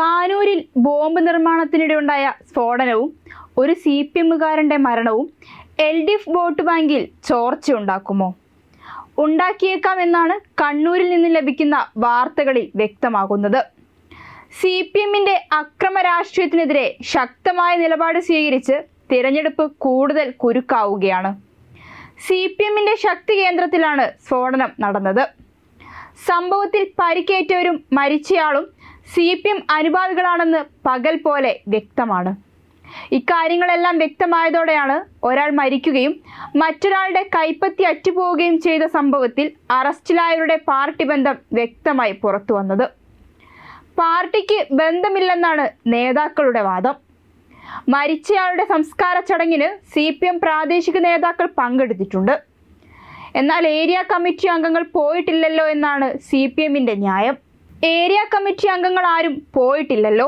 പാനൂരിൽ bomb നിർമ്മാണത്തിനിടെയുണ്ടായ സ്ഫോടനവും ഒരു C P എമ്മുകാരന്റെ മരണവും L D F vote ബാങ്കിൽ ചോർച്ചയുണ്ടാക്കുമോ? ഉണ്ടാക്കിയേക്കാമെന്നാണ് കണ്ണൂരിൽ നിന്ന് ലഭിക്കുന്ന വാർത്തകളിൽ വ്യക്തമാകുന്നത്. സി പി എമ്മിന്റെ അക്രമ രാഷ്ട്രീയത്തിനെതിരെ ശക്തമായ നിലപാട് സ്വീകരിച്ച് തിരഞ്ഞെടുപ്പ് കൂടുതൽ കുരുക്കാവുകയാണ്. സി പി എമ്മിന്റെ ശക്തി കേന്ദ്രത്തിലാണ് സ്ഫോടനം നടന്നത്. സംഭവത്തിൽ പരിക്കേറ്റവരും മരിച്ചയാളും സി പി എം അനുഭാവികളാണെന്ന് പകൽ പോലെ വ്യക്തമാണ്. ഇക്കാര്യങ്ങളെല്ലാം വ്യക്തമായതോടെയാണ് ഒരാൾ മരിക്കുകയും മറ്റൊരാളുടെ കൈപ്പത്തി അറ്റുപോവുകയും ചെയ്ത സംഭവത്തിൽ അറസ്റ്റിലായവരുടെ പാർട്ടി ബന്ധം വ്യക്തമായി പുറത്തു വന്നത് പാർട്ടിക്ക് ബന്ധമില്ലെന്നാണ് നേതാക്കളുടെ വാദം. മരിച്ചയാളുടെ സംസ്കാര ചടങ്ങിന് സി പി എം പ്രാദേശിക നേതാക്കൾ പങ്കെടുത്തിട്ടുണ്ട്. എന്നാൽ ഏരിയ കമ്മിറ്റി അംഗങ്ങൾ പോയിട്ടില്ലല്ലോ എന്നാണ് സി പി എമ്മിന്റെ ന്യായം. ഏരിയ കമ്മിറ്റി അംഗങ്ങൾ ആരും പോയിട്ടില്ലല്ലോ.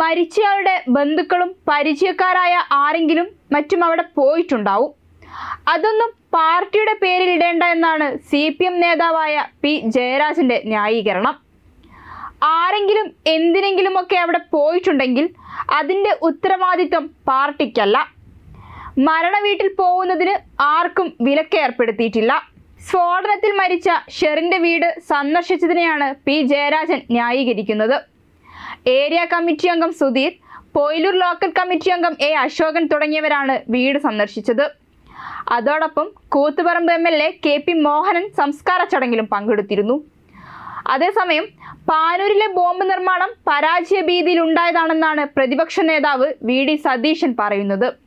മരിച്ചയാളുടെ ബന്ധുക്കളും പരിചയക്കാരായ ആരെങ്കിലും മറ്റും അവിടെ പോയിട്ടുണ്ടാവും. അതൊന്നും പാർട്ടിയുടെ പേരിൽ ഇടേണ്ട എന്നാണ് സി പി എം നേതാവായ പി ജയരാജന്റെ ന്യായീകരണം. ആരെങ്കിലും എന്തിനെങ്കിലുമൊക്കെ അവിടെ പോയിട്ടുണ്ടെങ്കിൽ അതിന്റെ ഉത്തരവാദിത്വം പാർട്ടിക്കല്ല. മരണ വീട്ടിൽ പോകുന്നതിന് ആർക്കും വിലക്ക് ഏർപ്പെടുത്തിയിട്ടില്ല സ്ഫോടനത്തിൽ മരിച്ച ഷെറിന്റെ വീട് സന്ദർശിച്ചതിനെയാണ് പി. ജയരാജൻ ന്യായീകരിക്കുന്നത്. ഏരിയ കമ്മിറ്റി അംഗം സുധീർ പോയിലൂർ ലോക്കൽ കമ്മിറ്റി അംഗം എ. അശോകൻ തുടങ്ങിയവരാണ് വീട് സന്ദർശിച്ചത്. അതോടൊപ്പം Koothuparamba M. L. A. K. P. Mohanan സംസ്കാര ചടങ്ങിലും പങ്കെടുത്തിരുന്നു. അതേസമയം പാനൂരിലെ ബോംബ് നിർമ്മാണം പരാജയ ഭീതിയിൽ ഉണ്ടായതാണെന്നാണ് പ്രതിപക്ഷ നേതാവ് വി. ഡി. സതീശൻ പറയുന്നത്.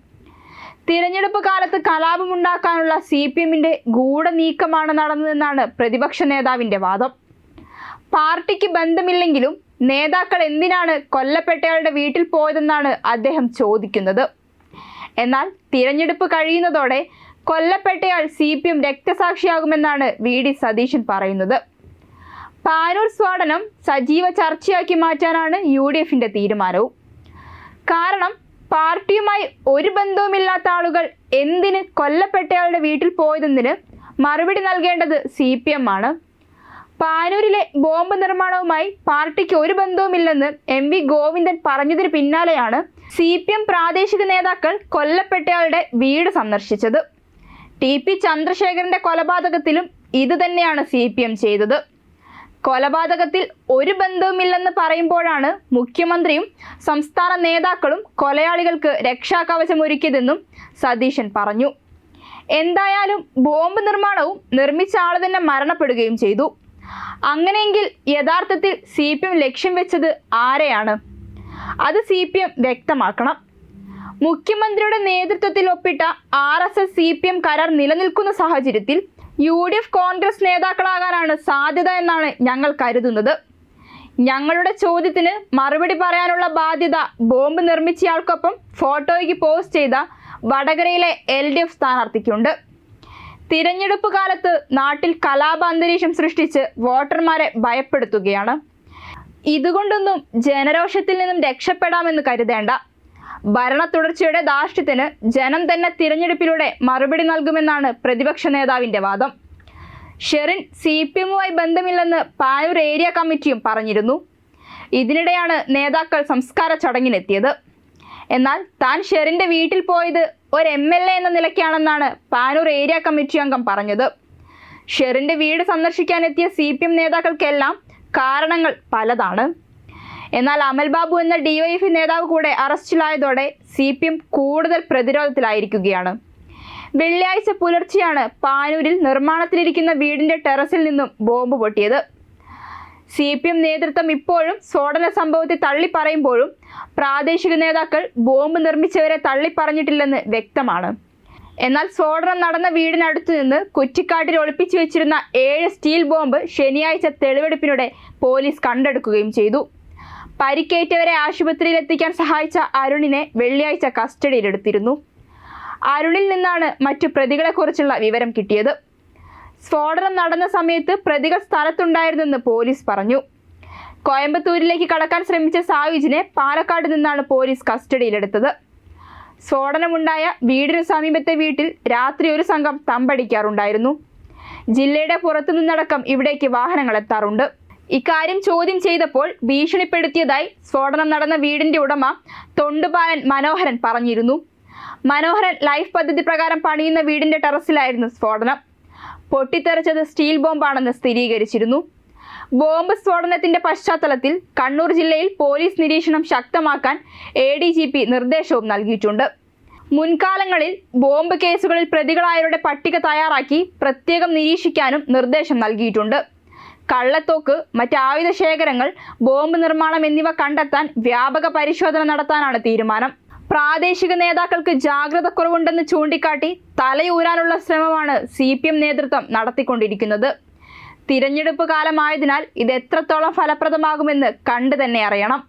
തിരഞ്ഞെടുപ്പ് കാലത്ത് കലാപമുണ്ടാക്കാനുള്ള സി പി എമ്മിന്റെ ഗൂഢനീക്കമാണ് നടന്നതെന്നാണ് പ്രതിപക്ഷ നേതാവിന്റെ വാദം. പാർട്ടിക്ക് ബന്ധമില്ലെങ്കിലും നേതാക്കൾ എന്തിനാണ് കൊല്ലപ്പെട്ടയാളുടെ വീട്ടിൽ പോയതെന്നാണ് അദ്ദേഹം ചോദിക്കുന്നത്. എന്നാൽ തിരഞ്ഞെടുപ്പ് കഴിയുന്നതോടെ കൊല്ലപ്പെട്ടയാൾ സി പി എം രക്തസാക്ഷിയാകുമെന്നാണ് വി ഡി സതീശൻ പറയുന്നത്. പാനൂർ സ്ഫോടനം സജീവ ചർച്ചയാക്കി മാറ്റാനാണ് യു ഡി എഫിന്റെ തീരുമാനവും. കാരണം പാർട്ടിയുമായി ഒരു ബന്ധവുമില്ലാത്ത ആളുകൾ എന്തിന് കൊല്ലപ്പെട്ടയാളുടെ വീട്ടിൽ പോയതെന്നതിന് മറുപടി നൽകേണ്ടത് സി പി എം ആണ്. പാനൂരിലെ ബോംബ് നിർമ്മാണവുമായി പാർട്ടിക്ക് ഒരു ബന്ധവുമില്ലെന്ന് എം വി ഗോവിന്ദൻ പറഞ്ഞതിന് പിന്നാലെയാണ് സി പി എം പ്രാദേശിക നേതാക്കൾ കൊല്ലപ്പെട്ടയാളുടെ വീട് സന്ദർശിച്ചത്. ടി പി ചന്ദ്രശേഖരന്റെ കൊലപാതകത്തിലും ഇത് തന്നെയാണ് സി പി എം ചെയ്തത്. കൊലപാതകത്തിൽ ഒരു ബന്ധവുമില്ലെന്ന് പറയുമ്പോഴാണ് മുഖ്യമന്ത്രിയും സംസ്ഥാന നേതാക്കളും കൊലയാളികൾക്ക് രക്ഷാകവചം ഒരുക്കിയതെന്നും സതീശൻ പറഞ്ഞു. എന്തായാലും ബോംബ് നിർമ്മാണവും നിർമ്മിച്ച ആൾ തന്നെ മരണപ്പെടുകയും ചെയ്തു. അങ്ങനെയെങ്കിൽ യഥാർത്ഥത്തിൽ സി പി എം ലക്ഷ്യം വെച്ചത് ആരെയാണ്? അത് സി പി എം വ്യക്തമാക്കണം. മുഖ്യമന്ത്രിയുടെ നേതൃത്വത്തിൽ ഒപ്പിട്ട R S S C P M കരാർ നിലനിൽക്കുന്ന സാഹചര്യത്തിൽ യു ഡി എഫ് കോൺഗ്രസ് നേതാക്കളാകാനാണ് സാധ്യത എന്നാണ് ഞങ്ങൾ കരുതുന്നത്. ഞങ്ങളുടെ ചോദ്യത്തിന് മറുപടി പറയാനുള്ള ബാധ്യത ബോംബ് നിർമ്മിച്ചയാൾക്കൊപ്പം ഫോട്ടോയ്ക്ക് പോസ്റ്റ് ചെയ്ത വടകരയിലെ എൽ ഡി എഫ് സ്ഥാനാർത്ഥിക്കുണ്ട്. തിരഞ്ഞെടുപ്പ് കാലത്ത് നാട്ടിൽ കലാപ അന്തരീക്ഷം സൃഷ്ടിച്ച് വോട്ടർമാരെ ഭയപ്പെടുത്തുകയാണ്. ഇതുകൊണ്ടൊന്നും ജനരോഷത്തിൽ നിന്നും രക്ഷപ്പെടാമെന്ന് കരുതേണ്ട. ഭരണ തുടർച്ചയുടെ ധാർഷ്ട്യത്തിന് ജനം തന്നെ തിരഞ്ഞെടുപ്പിലൂടെ മറുപടി നൽകുമെന്നാണ് പ്രതിപക്ഷ നേതാവിന്റെ വാദം. ഷെറിൻ സി പി എമ്മുമായി ബന്ധമില്ലെന്ന് പാനൂർ ഏരിയ കമ്മിറ്റിയും പറഞ്ഞിരുന്നു. ഇതിനിടെയാണ് നേതാക്കൾ സംസ്കാര ചടങ്ങിനെത്തിയത് എന്നാൽ താൻ ഷെറിന്റെ വീട്ടിൽ പോയത് ഒരു എം എൽ എ എന്ന നിലയ്ക്കാണെന്നാണ് പാനൂർ ഏരിയ കമ്മിറ്റി അംഗം പറഞ്ഞത്. ഷെറിന്റെ വീട് സന്ദർശിക്കാനെത്തിയ സി പി എം നേതാക്കൾക്കെല്ലാം കാരണങ്ങൾ പലതാണ്. എന്നാൽ അമൽ ബാബു എന്ന ഡിവൈഎഫ് നേതാവ് കൂടെ അറസ്റ്റിലായതോടെ സി പി എം കൂടുതൽ പ്രതിരോധത്തിലായിരിക്കുകയാണ്. വെള്ളിയാഴ്ച പുലർച്ചെയാണ് പാനൂരിൽ നിർമ്മാണത്തിലിരിക്കുന്ന വീടിന്റെ ടെറസിൽ നിന്നും ബോംബ് പൊട്ടിയത്. സി പി എം നേതൃത്വം ഇപ്പോഴും സ്ഫോടന സംഭവത്തെ തള്ളിപ്പറയുമ്പോഴും പ്രാദേശിക നേതാക്കൾ ബോംബ് നിർമ്മിച്ചവരെ തള്ളിപ്പറഞ്ഞിട്ടില്ലെന്ന് വ്യക്തമാണ്. എന്നാൽ സ്ഫോടനം നടന്ന വീടിനടുത്തു നിന്ന് കുറ്റിക്കാട്ടിൽ ഒളിപ്പിച്ചു വെച്ചിരുന്ന ഏഴ് സ്റ്റീൽ ബോംബ് ശനിയാഴ്ച തെളിവെടുപ്പിനിടെ പോലീസ് കണ്ടെടുക്കുകയും ചെയ്തു. പരിക്കേറ്റവരെ ആശുപത്രിയിൽ എത്തിക്കാൻ സഹായിച്ച അരുണിനെ വെള്ളിയാഴ്ച കസ്റ്റഡിയിലെടുത്തിരുന്നു. അരുണിൽ നിന്നാണ് മറ്റു പ്രതികളെക്കുറിച്ചുള്ള വിവരം കിട്ടിയത്. സ്ഫോടനം നടന്ന സമയത്ത് പ്രതികൾ സ്ഥലത്തുണ്ടായിരുന്നെന്ന് പോലീസ് പറഞ്ഞു. കോയമ്പത്തൂരിലേക്ക് കടക്കാൻ ശ്രമിച്ച സായുജിനെ പാലക്കാട് നിന്നാണ് പോലീസ് കസ്റ്റഡിയിലെടുത്തത്. സ്ഫോടനമുണ്ടായ വീടിനു സമീപത്തെ വീട്ടിൽ രാത്രി ഒരു സംഘം തമ്പടിക്കാറുണ്ടായിരുന്നു. ജില്ലയുടെ പുറത്തുനിന്നടക്കം ഇവിടേക്ക് വാഹനങ്ങൾ എത്താറുണ്ട്. ഇക്കാര്യം ചോദ്യം ചെയ്തപ്പോൾ ഭീഷണിപ്പെടുത്തിയതായി സ്ഫോടനം നടന്ന വീടിന്റെ ഉടമ തൊണ്ടുപാലൻ മനോഹരൻ പറഞ്ഞിരുന്നു. മനോഹരൻ ലൈഫ് പദ്ധതി പ്രകാരം പണിയുന്ന വീടിന്റെ ടെറസിലായിരുന്നു സ്ഫോടനം. പൊട്ടിത്തെറിച്ചത് സ്റ്റീൽ ബോംബാണെന്ന് സ്ഥിരീകരിച്ചിരുന്നു. ബോംബ് സ്ഫോടനത്തിന്റെ പശ്ചാത്തലത്തിൽ കണ്ണൂർ ജില്ലയിൽ പോലീസ് നിരീക്ഷണം ശക്തമാക്കാൻ എ ഡി ജി പി നിർദ്ദേശവും നൽകിയിട്ടുണ്ട്. മുൻകാലങ്ങളിൽ ബോംബ് കേസുകളിൽ പ്രതികളായവരുടെ പട്ടിക തയ്യാറാക്കി പ്രത്യേകം നിരീക്ഷിക്കാനും നിർദ്ദേശം നൽകിയിട്ടുണ്ട്. കള്ളത്തോക്ക് മറ്റ് ആയുധ ശേഖരങ്ങൾ ബോംബ് നിർമ്മാണം എന്നിവ കണ്ടെത്താൻ വ്യാപക പരിശോധന നടത്താനാണ് തീരുമാനം. പ്രാദേശിക നേതാക്കൾക്ക് ജാഗ്രത കുറവുണ്ടെന്ന് ചൂണ്ടിക്കാട്ടി തലയൂരാനുള്ള ശ്രമമാണ് സി പി എം നേതൃത്വം നടത്തിക്കൊണ്ടിരിക്കുന്നത്. തിരഞ്ഞെടുപ്പ് കാലമായതിനാൽ ഇത് എത്രത്തോളം ഫലപ്രദമാകുമെന്ന് കണ്ടു തന്നെ അറിയണം.